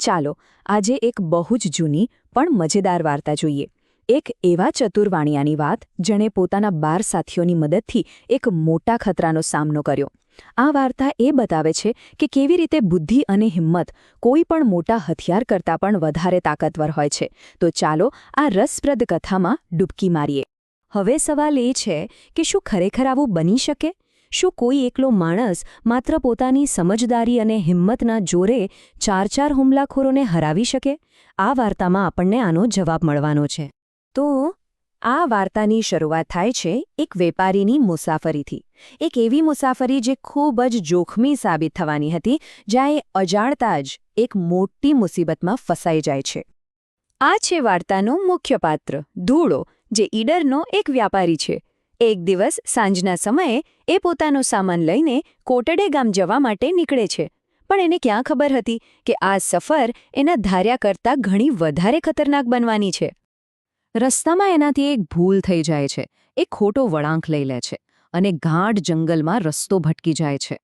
ચાલો, આજે એક બહુ જ જૂની પણ મજેદાર વાર્તા જોઈએ. એક એવા ચતુરવાણિયાની વાત જેણે પોતાના બાર સાથીઓની મદદથી એક મોટા ખતરાનો સામનો કર્યો. આ વાર્તા એ બતાવે છે કે કેવી રીતે બુદ્ધિ અને હિંમત કોઈ પણ મોટા હથિયાર કરતાં પણ વધારે તાકાતવર હોય છે. તો ચાલો, આ રસપ્રદ કથામાં ડૂબકી મારીએ. હવે સવાલ એ છે કે શું ખરેખર આવું બની શકે? શું કોઈ એકલો માણસ માત્ર પોતાની સમજદારી અને હિંમતના જોરે ચાર ચાર હુમલાખોરોને હરાવી શકે? આ વાર્તામાં આપણને આનો જવાબ મળવાનો છે. તો, આ વાર્તાની શરૂઆત થાય છે એક વેપારીની મુસાફરીથી. એક એવી મુસાફરી જે ખૂબ જ જોખમી સાબિત થવાની હતી, જ્યાં એ અજાણતા જ એક મોટી મુસીબતમાં ફસાઈ જાય છે. આ છે વાર્તાનો મુખ્ય પાત્ર, ધૂળો, જે ઈડરનો એક વ્યાપારી છે. એક દિવસ સાંજના સમયે એ પોતાનો સામાન લઈને કોટડે ગામ જવા માટે નીકળે છે. પણ એને ક્યાં ખબર હતી કે આ સફર એના ધાર્યા કરતાં ઘણી વધારે ખતરનાક બનવાની છે. રસ્તામાં એનાથી એક ભૂલ થઈ જાય છે. એ ખોટો વળાંક લઈ લે છે અને ગાઢ જંગલમાં રસ્તો ભટકી જાય છે.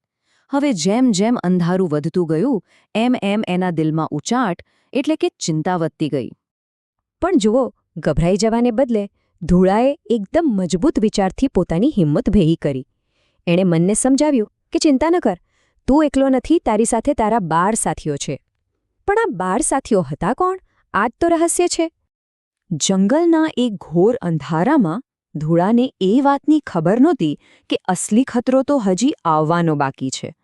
હવે જેમ જેમ અંધારું વધતું ગયું, એમ એમ એના દિલમાં ઉચાટ એટલે કે ચિંતા વધતી ગઈ. પણ જુઓ, ગભરાઈ જવાને બદલે ધૂળાએ એકદમ મજબૂત વિચારથી પોતાની હિંમત ભેગી કરી. એણે મનને સમજાવ્યું કે ચિંતા ન કર, તું એકલો નથી, તારી સાથે તારા બાર સાથીઓ છે. પણ આ બાર સાથીઓ હતા કોણ? આ તો રહસ્ય છે. જંગલના એક ઘોર અંધારામાં ધૂળાને એ વાતની ખબર નહોતી કે અસલી ખતરો તો હજી આવવાનો બાકી છે.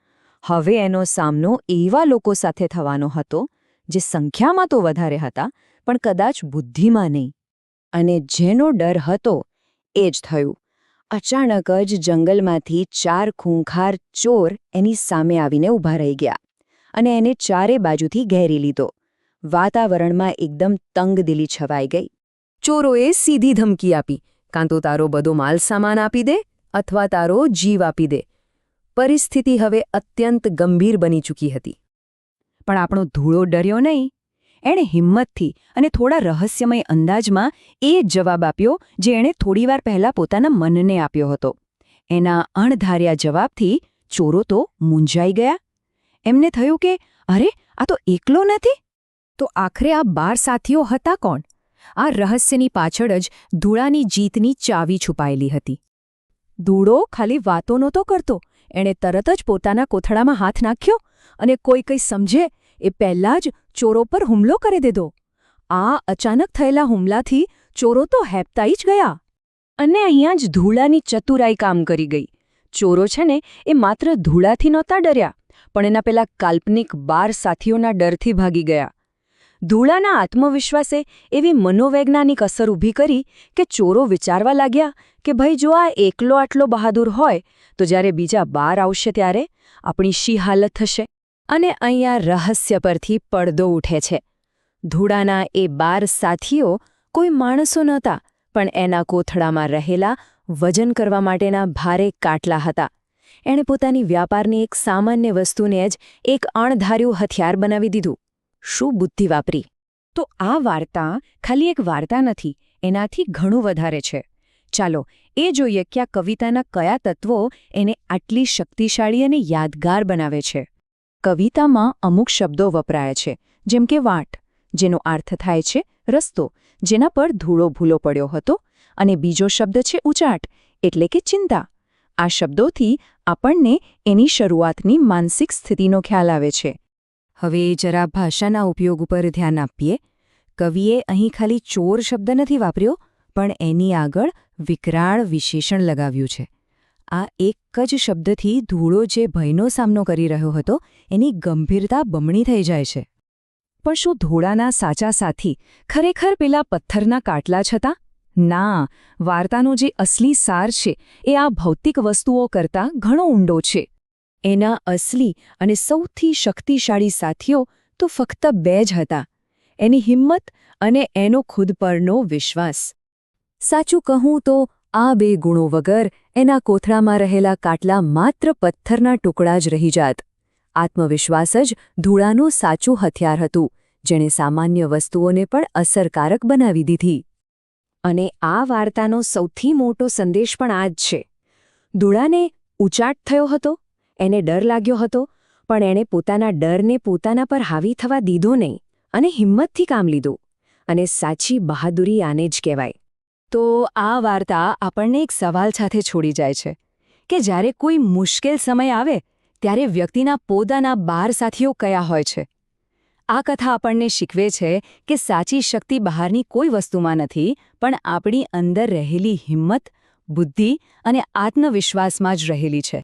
હવે એનો સામનો એવા લોકો સાથે થવાનો હતો, જે સંખ્યામાં તો વધારે હતા, પણ કદાચ બુદ્ધિમાં નહીં. અને જેનો ડર હતો એ જ થયું. અચાનક જ જંગલમાંથી ચાર ખૂંખાર ચોર એની સામે આવીને ઊભા રહી ગયા અને એને ચારે બાજુથી ઘેરી લીધો. વાતાવરણમાં એકદમ તંગદિલી છવાઈ ગઈ. ચોરોએ સીધી ધમકી આપી, કાં તો તારો બધો માલ સામાન આપી દે અથવા તારો જીવ આપી દે. પરિસ્થિતિ હવે અત્યંત ગંભીર બની ચૂકી હતી. પણ આપણો ધૂળો ડર્યો નહીં. એણે હિંમતથી અને થોડા રહસ્યમય અંદાજમાં એ જ જવાબ આપ્યો, જે એણે થોડીવાર પહેલાં પોતાના મનને આપ્યો હતો. એના અણધાર્યા જવાબથી ચોરો તો મૂંઝાઈ ગયા. એમને થયું કે, અરે, આ તો એકલો નથી? તો આખરે આ બાર સાથીઓ હતા કોણ? આ રહસ્યની પાછળ જ ધૂળાની જીતની ચાવી છુપાયેલી હતી. ધૂળો ખાલી વાતો નહોતો કરતો. એણે તરત જ પોતાના કોથળામાં હાથ નાખ્યો અને કોઈ કંઈ સમજે એ પહેલાં જ ચોરો પર હુમલો કરી દીધો. આ અચાનક થયેલા હુમલાથી ચોરો તો હેપતાઈ જ ગયા. અને અહીંયા જ ધૂળાની ચતુરાઈ કામ કરી ગઈ. ચોરો છે ને, એ માત્ર ધૂળાથી નહોતા ડર્યા, પણ એના પેલા કાલ્પનિક બાર સાથીઓના ડરથી ભાગી ગયા. ધૂળાના આત્મવિશ્વાસે એવી મનોવૈજ્ઞાનિક અસર ઊભી કરી કે ચોરો વિચારવા લાગ્યા કે ભાઈ જો આ એકલો આટલો બહાદુર હોય, તો જ્યારે બીજા બાર આવશે ત્યારે આપણી શી હાલત થશે? અને અહીંયા રહસ્ય પરથી પડદો ઉઠે છે. ધૂળાના એ બાર સાથીઓ કોઈ માણસો નહોતા, પણ એના કોથળામાં રહેલા વજન કરવા માટેના ભારે કાટલા હતા. એણે પોતાની વ્યાપારની એક સામાન્ય વસ્તુને જ એક અણધાર્યું હથિયાર બનાવી દીધું. શું બુદ્ધિ વાપરી? તો આ વાર્તા ખાલી એક વાર્તા નથી, એનાથી ઘણું વધારે છે. ચાલો, એ જોઈએ કે આ કવિતાના કયા તત્વો એને આટલી શક્તિશાળી અને યાદગાર બનાવે છે. કવિતામાં અમુક શબ્દો વપરાય છે, જેમ કે વાટ, જેનો અર્થ થાય છે રસ્તો, જેના પર ધૂળો ભૂલો પડ્યો હતો, અને બીજો શબ્દ છે ઉચાટ, એટલે કે ચિંતા. આ શબ્દોથી આપણને એની શરૂઆતની માનસિક સ્થિતિનો ખ્યાલ આવે છે. હવે જરા ભાષાના ઉપયોગ ઉપર ધ્યાન આપીએ. કવિએ અહીં ખાલી ચોર શબ્દ નથી વાપર્યો, પણ એની આગળ વિકરાળ વિશેષણ લગાવ્યું છે. આ એક જ શબ્દથી ધૂળો જે ભયનો સામનો કરી રહ્યો હતો, એની ગંભીરતા બમણી થઈ જાય છે. પણ શું ધોળાના સાચા સાથી ખરેખર પેલા પથ્થરના કાટલા છતાં ના, વાર્તાનો જે અસલી સાર છે, એ આ ભૌતિક વસ્તુઓ કરતાં ઘણો ઊંડો છે. એના અસલી અને સૌથી શક્તિશાળી સાથીઓ તો ફક્ત બે જ હતા. એની હિંમત અને એનો ખુદ પરનો વિશ્વાસ. સાચું કહું તો આ બે ગુણો વગર એના કોથળામાં રહેલા કાટલા માત્ર પથ્થરના ટુકડા જ રહી જાત. આત્મવિશ્વાસ જ ધૂળાનું સાચું હથિયાર હતું, જેણે સામાન્ય વસ્તુઓને પણ અસરકારક બનાવી દીધી. અને આ વાર્તાનો સૌથી મોટો સંદેશ પણ આ જ છે. ધૂળાને ઉચાટ થયો હતો, એને ડર લાગ્યો હતો, પણ એણે પોતાના ડરને પોતાના પર હાવી થવા દીધો નહીં અને હિંમતથી કામ લીધું. અને સાચી બહાદુરી આને જ કહેવાય. તો આ વાર્તા આપણને એક સવાલ સાથે છોડી જાય છે કે જ્યારે કોઈ મુશ્કેલ સમય આવે, ત્યારે વ્યક્તિના પોતાના બાર સાથીઓ કયા હોય છે? આ કથા આપણને શીખવે છે કે સાચી શક્તિ બહારની કોઈ વસ્તુમાં નથી, પણ આપણી અંદર રહેલી હિંમત, બુદ્ધિ અને આત્મવિશ્વાસમાં જ રહેલી છે.